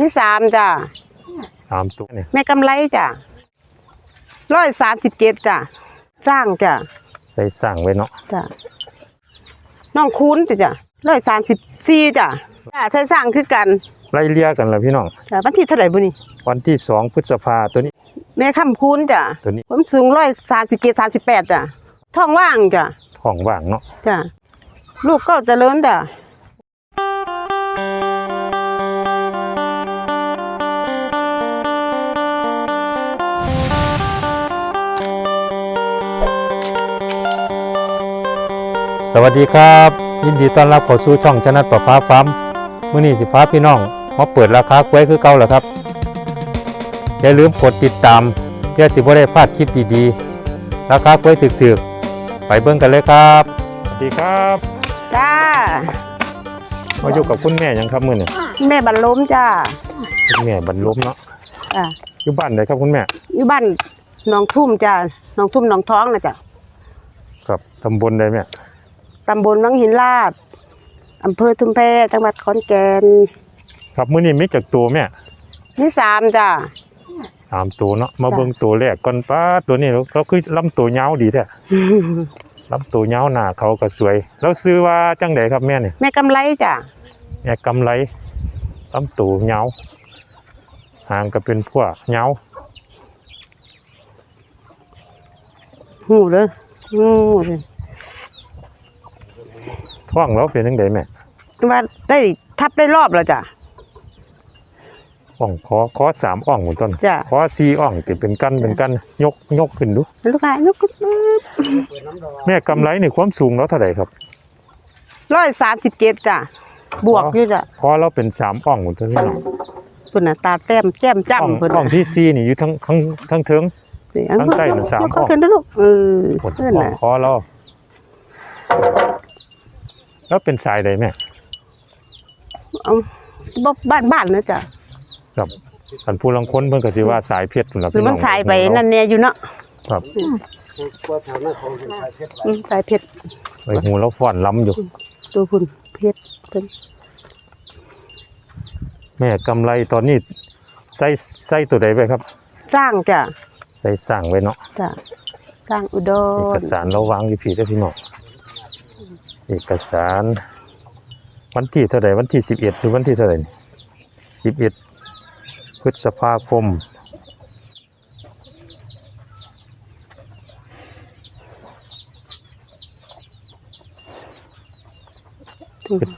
นี่สามจ้ะสามตัวเนี่ยแม่กำไรจ้ะร้อยสามสิบเจ็ดจ้ะสร้างจ้ะใส่สั่งไว้เนาะจ้ะน้องคุ้นจ้ะจ้ะร้อยสามสิบสี่จ้ะจ้ะใช้สร้างคือกันไล่เลี่ยกันแล้วพี่น้องจ้ะวันที่เท่าไหร่บุนี่วันที่สองพฤษภาตัวนี้ แม่คำคุ้นจ้ะตัวนี้ผมสูงร้อยสามสิบเจ็ดสามสิบแปดจ้ะท้องว่างจ้ะท้องว่างเนาะจ้ะลูกก็เจริญจ้ะ สวัสดีครับ ยินดีต้อนรับเข้าสู่ช่องชนะประฟ้าฟ้าร์มมื้อนี้สิฟ้าพี่น้องมาเปิดราคากล้วยคือเก่าแล้วครับ อย่าลืมกดติดตามเพื่อสิบ่ได้พลาดคลิปดีๆ ราคากล้วยถึกๆ ไปเบิ่งกันเลยครับสวัสดีครับจ้า มาอยู่กับคุณแม่ยังครับมื้อนี้แม่บรรล้มจ้าคุณแม่บรรลมเนาะจ้ะอยู่บ้านไหนครับคุณแม่อยู่บ้านหนองทุ่มจ้ะหนองทุ่มหนองท้องนะจ้ะครับตำบลใดแม่ ตำบลวังหินลาดอำเภอทุ่มแพจังหวัดขอนแก่นครับมื้อนี้มีจักตัวแม่นี่สามจ้ะสามตัวเนาะมาจ้ะเบิ่งตัวแรกก่อนป้าตัวนี้เราคือลำตัวยาวดีแท้ลำตัวยาวหน้าเขาก็สวย แล้วซื้อว่าจังไดครับแม่นี่แม่กำไรจ้ะแม่กำไรลำตัวยาวหางก็เป็นพวกยาวหูเลยหูเลย ท้องแล้วเป็นจังไดแม่ว่าได้ทับได้รอบแล้วจ้ะอ่องคอคอสามอ่องหมดต้นจ้ะคอสี่อ่องติเป็นกันเป็นกันยกยกขึ้นดูลูกค้ายกขึ้นแม่กำไรนี่ความสูงแล้วเท่าไหร่ครับร้อยสามสิบเจ็ดจ้ะบวกอยู่จ้ะคอเราเป็นสามอ่องหมดต้นพี่น้องปุ่นน่ะตาแต้มแจ่มอ่องจ้ำปุ่นอ่องที่สี่นี่อยู่ทั้งทั้งทั้งเทิงอันข้างใต้น่ะสามยกอ่องขึ้นนะลูกเออหมดเพื่อนอ่องน่ะคอเรา แล้วเป็นสายใดแม่เอาบ่บ้านบ้านนะจ้ะครับอันผู้ลังค้นเพิ่นก็สิว่าสายเพชรพุ่นล่ะหรือพี่น้มัอนงชายไปนั่นเนี่ยอยู่เนาะครับอืมสายเพชรไอ้หูเราฟ้อนล้ำอยู่ ตัวพุ่นเพชรเป็นแม่กำไรตอนนี้ใส่ใส่ตัวใดไปครับ สร้างจ้ะใส่สั่งไว้เนาะจ้ะสร้างอุดเอกรสารเราวางอยู่พี่เด้อพี่น้อง เอกสาร วันที่เท่าไหร่วันที่สิบเอ็ดหรือวันที่เท่าไหร่สิบเอ็ดพฤษภาคม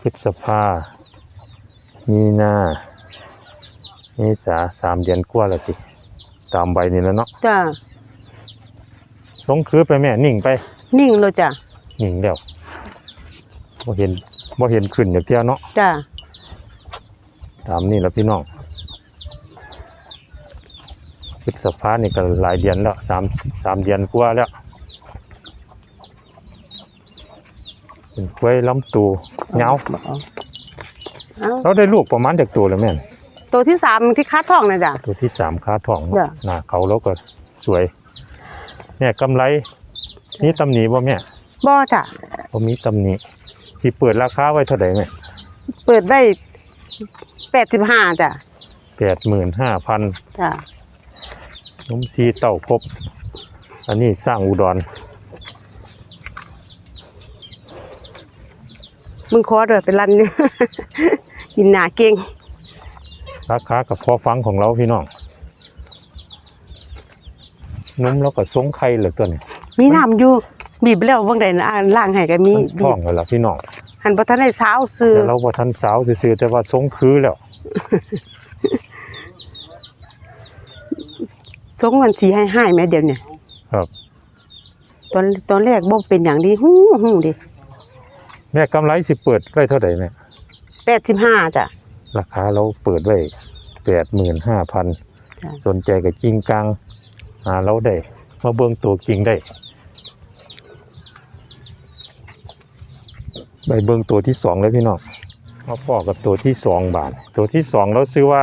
พฤษภา มีนาเมษาสามเดือนกว่าแล้วติตามใบนี่แล้วเนาะจ้ะสงคือไปแม่ นิ่งไป นิ่งเลยจ้ะนิ่งแล้ว บ่เห็นบ่เห็นขึ้นอย่างเที่ยวเนาะจ้ะตามนี่แหล้วพี่น้องพฤษภานี่ก็หลายเดือนแล้วสามสามเดือนกว่าแล้วเป็นกล้วยลำตูเงาเอาเราได้ลูกประมาณจากตัวแล้วแม่นตัวที่สามที่คัดทองนะจ้ะตัวที่สามขาทองจ้ะหน้าเขาแล้วก็สวยแม่กำไรนี่ตำหนิบ่แม่บ่จ้ะบ่มีตำหนิ สิเปิดราคาไว้เท่าไหร่แม่เปิดได้แปดสิบห้าจ้ะแปดหมื่นห้าพันจ้ะนมซีเต่าครบ อันนี้สร้างอุดร มึงขอเด้อเป็นรันนี่กินหนาเก่งราคากับพอฟังของเราพี่น้องนุ่มแล้วก็สงไข่เหลือตัวนี้มีน้ำอยู่ บีบแล้วเบิ่งได้นะอ่านล่างให้ก็มีมันบีท้อบงแล้วล่ะพี่น้องหันบ่ทันได้สาวซื้อแต่เราพอทันสาวซื่อๆแต่ว่าสงคือแล้วสงกันสีให้ให้แม่เดี๋ยวเนี่ยครับ ตอนตอนแรกบ่เป็นอย่างดีฮู้ฮู้ดิแม่กำไรสิเปิดไว้เท่าไหร่แม่85จ้ะ ราคาเราเปิดไว้แปดหมื่นห้าพันจ้ะสนใจกับจริงกลางหาเราได้ มาเบิ่งตัวจริงได้ ไปเบิ่งตัวที่สองเลยพี่น้องมาพอกับตัวที่สองบาท ตัวที่สองเราซื้อว่า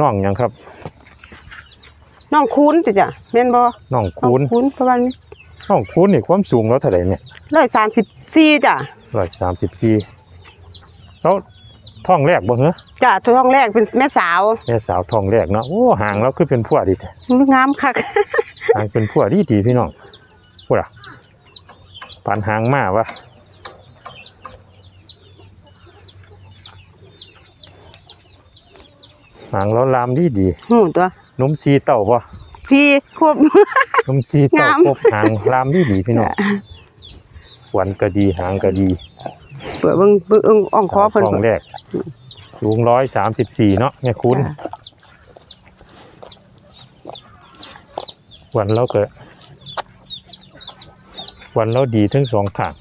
น้องหยังครับน้องคูณติจ้ะแม่นบ่น้องน้องคูณคูณประมาณน้องคูณนี่ความสูงเราเท่าไหร่เนี่ย134จ้ะร้อยสามสิบสี่แล้วท้องแรกบ่เหรอจ้ะท้องแรกเป็นแม่สาวแม่สาวท้องแรกเนาะโอ้หางเราคือเป็นผัวดีแท้งามคักหางเป็นผัวดีดีพี่น้องพูดอะปานหางมาวะ หางเราลามดีดีหูตัวนมซีเต่าบ่พี่ควบนมซีเต่างามครบหางลามดีดีพี่น้องขวันก็ดีหางก็ดี เปิดเบิ่งเบิ่งเอิ้งอ่องคอเพิ่นท้องแรกสูงร้อยสามสิบสี่เนาะแม่คุณจ้ะวันเราก็วันเราดีทั้งสองข้าง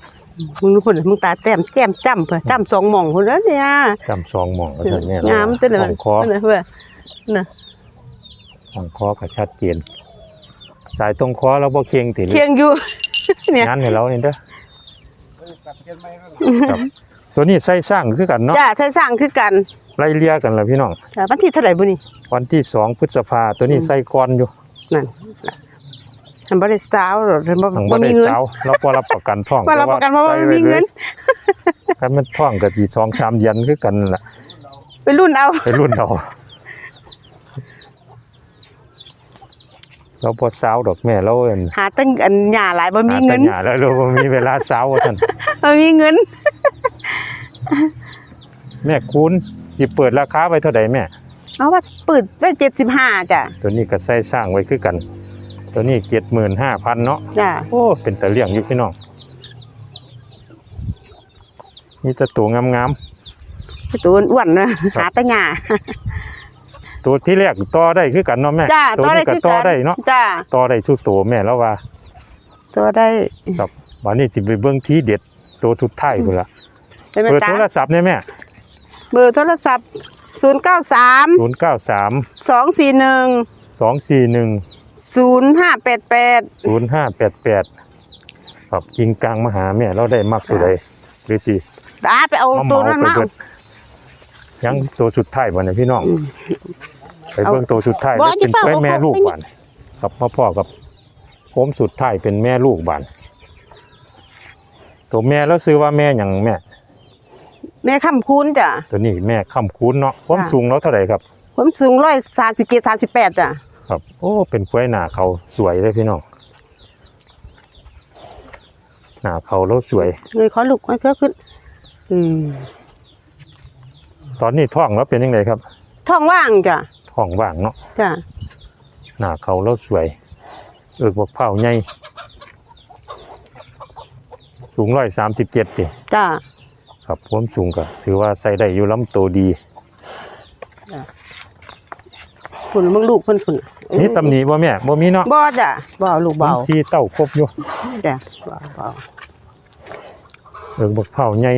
มึงดูพุ่นมึงตาแต้มแจ่มจ้ำเพิ่นจ้ำสองหม่องพุ่นแล้วเนี่ยจำสองหมองก็ใช่แม่งามจังเลยของคอนั่นน่ะเพิ่นน่ะของคอก็ชัดเจนสายตรงคอเราบ่เคียงติเคียงอยู่ เนี่ยงานให้เราเนี่ยเด้อครับตัวนี้ใส่สร้างคือกันเนาะจ้าใช้สร้างคือกันไล่เลี่ยกันล่ะพี่น้องจ้าวันที่เท่าไหร่บุนี่วันที่สองพฤษภาตัวนี้ใส่ก่อนอยู่ นั่น ฉันบ่ได้สาวหรอกฉันบ่ทางบ่บ่ได้มีเงินสาวเราบ่รับประกันท้องว่ารับประกันเพราะว่าใส่ไม่มีเงินคันมันท้องก็สิ2 3เดือนคือกันนั่นล่ะเป็นรุ่นเอาไปรุ่นเราเราพอสาวดอกแม่เราเอิ้นหาตั้งอันหญ้าหลายบ่มีหาเงิแต่นหญ้าแล้วเราบ่มีเวลาสาวว่าซั่นบ่มีเงิน แม่คุณสิเปิดราคาไว้เท่าใดแม่เอาว่าเปิดไว้75จ้ะตัวนี้ก็ใส่สร้างไว้คือกัน ตัวนี้75,000เนาะจ้าโอ้เป็นตะเลี่ยงอยู่พี่น้องมีแต่ตัวงามตัวอ้วนๆนะหาแต่หญ้าๆตัวที่แรกต่อได้คือกันเนาะแม่จ้าตัวต่อได้นี้ก็คือต่อกันได้เนาะจ้าต่อได้สู้ตัวแม่แล้วว่าตัวได้ครับวันนี้สิไปเบิ่งที่เด็ดตัวสุดท้ายพุ่นล่ะเป็นแม่เปิดตาโทรศัพท์เนี่ยแม่เบอร์โทรศัพท์ 093 093 241 241 0588 0588ครับกิงกลางมาหาแม่เราได้มักตัวใดหรือสิตาไปเอามาเหตัวมานั้นไปมาเบิดยังตัวสุดท้ายบ่เนี่ยพี่น้องไปเบิ่งตัวสุดท้ายบ่แล้วเป็นจะเฝ้าไปเอาแม่เข้าลูกไปนี่บ้านครับมาพ่อกับผมสุดท้ายเป็นแม่ลูกบ้านตัวแม่แล้วซื้อว่าแม่หยังแม่ แม่คำคูณจ้ะตัวนี้แม่คำคูณเนาะความค่ะสูงแล้วเท่าไหร่ครับผมสูงร้อยสามสิบเจ็ดสามสิบแปดจ้ะ ครับ โอ้ เป็นกล้วยหน้าเขาสวยเลยพี่น้องหน้าเขาแล้วสวยเลยขอลูกให้เขาขึ้น อืมตอนนี้ท้องแล้วเป็นยังไงครับท้องว่างจ้ะท้องว่างเนาะจ้ะหน้าเขาแล้วสวย เอิกบกเผาใหญ่สูงร้อยสามสิบเจ็ดติจ้ะครับผมสูงก็ถือว่าใส่ได้อยู่ลำโตวดีฝุ่นมึงลูกเพิ่นฝุ่น มีตำหนิบ่แม่บ่มีเนาะบ่จ้ะบ่เอาลูกผเบามซีเต้าครบอยู่จ้ะบ่บ่เอิกบักเผาใหญ่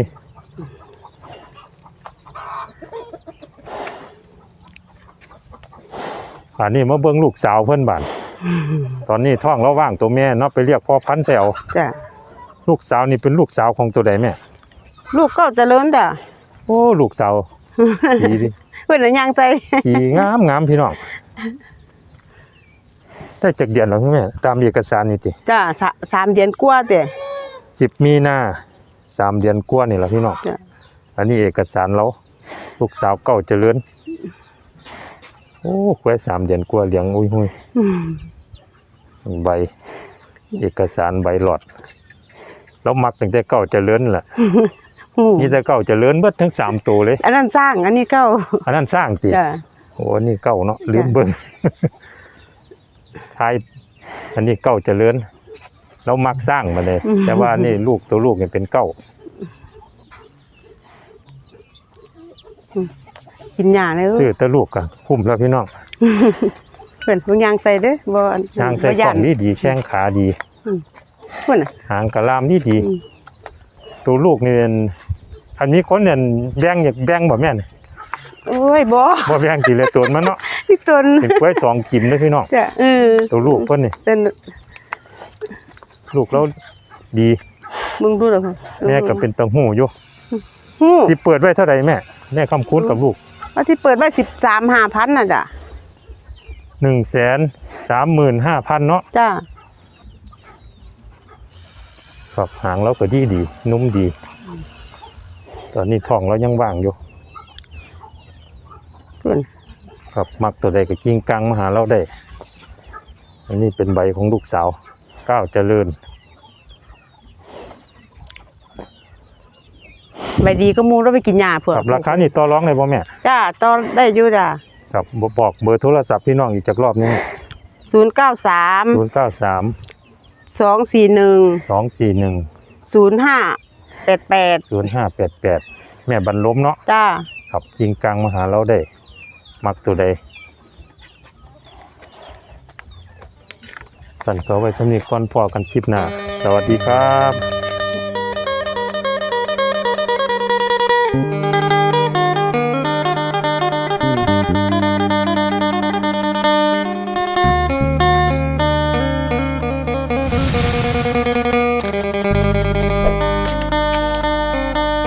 อันนี้มาเบิ่งลูกสาวเพิ่นบานตอนนี้ท้องเราว่างตัวแม่เนาะไปเรียกพ่อพันธุ์แซวจ้ะลูกสาวนี่เป็นลูกสาวของตัวใดแม่ ลูกก็เจริญจ้ะโอ้ลูกสาวสีดิเพิ่นน่ะย่างใส่สีงามงามพี่น้อง ได้จากเดือนแล้วแม่ตามเอกสารนี่ติจ้ะสะสามเดือนกว่าเด้สิบมีนาสามเดือนกว่านี่แหละพี่น้องจ้ะอันนี้เอกสารเราลูกสาวเก่าเจริญโอ้แค่สามเดือนกว่าเลี้ยงอุ้ยหุยอืมใบ เอกสารใบหลอดเรามักตั้งแต่เก่าเจริญแหละหูมีแต่เก่าเจริญเบิดทั้งสามตัวเลย อันนั้นสร้างอันนี้เก้าอันนั้นสร้างติจ้ะโอ้อันนี้เก่าเนาะลืมเบิ่ง ท้ายอันนี้เก่าเจริญเรามักสร้างมาเลย แต่ว่านี่ลูกตัวลูกเนี่ยเป็นเก่ากินหญ้าเลยซื้อแต่ลูกก็คุ้มแล้วพี่น้องเพิ่นมึงย่างใส่เด้อบ่อันยางใส่บ่กล่ย่าอนงดีดีแข้งขาดี เพิ่นน่ะ หางกระลามดีดี อืม ตัวลูกนี่เป็นคันมีคนเนี่ยแบ่งอยากแบ่งบ่แม่น โอ้ยบ่บ่แบ่งกินเลยตัวมันเนาะนี่ตนเป็นกล้วยสองกิมเด้อพี่น้องจ้ะเออตัวลูกเพิ่นนี่แต่ลูกเราดีมึงดูแล้วแม่ก็เป็นตังหูอยู่ฮู้สิเปิดไว้เท่าใดแม่แม่คำคูณกับลูกว่าที่เปิดไว้13 5,000น่ะจ้ะ135,000เนาะจ้ะครับหางเราก็ดีดี นุ่มดี ตอนนี้ท้องเรายังว่างอยู่ เพื่อนครับมักตัวใดก็กิ้งกังมาหาเราได้ อันนี้เป็นใบของลูกสาวก้าวเจริญ ใบดีก็มูแล้วไปกินยาเพื่อครับราคานี่ต่อรองเลยบ่แม่ จ้าตอนได้อยู่จ้าครับบบอกเบอร์โทรศัพท์พี่น้องอีกจักรอบหนึงศูนย์เก้าสาม093สองสี่หนึ่ง241ศูนย์ห้าแปดแปด0588แม่บรรลมเนาะจ้า ครับจริงกลางมาหาเราได้ มักตัวใดสั่นก็ไว้สำนีก่อนพอกันคลิปหน้า สวัสดีครับ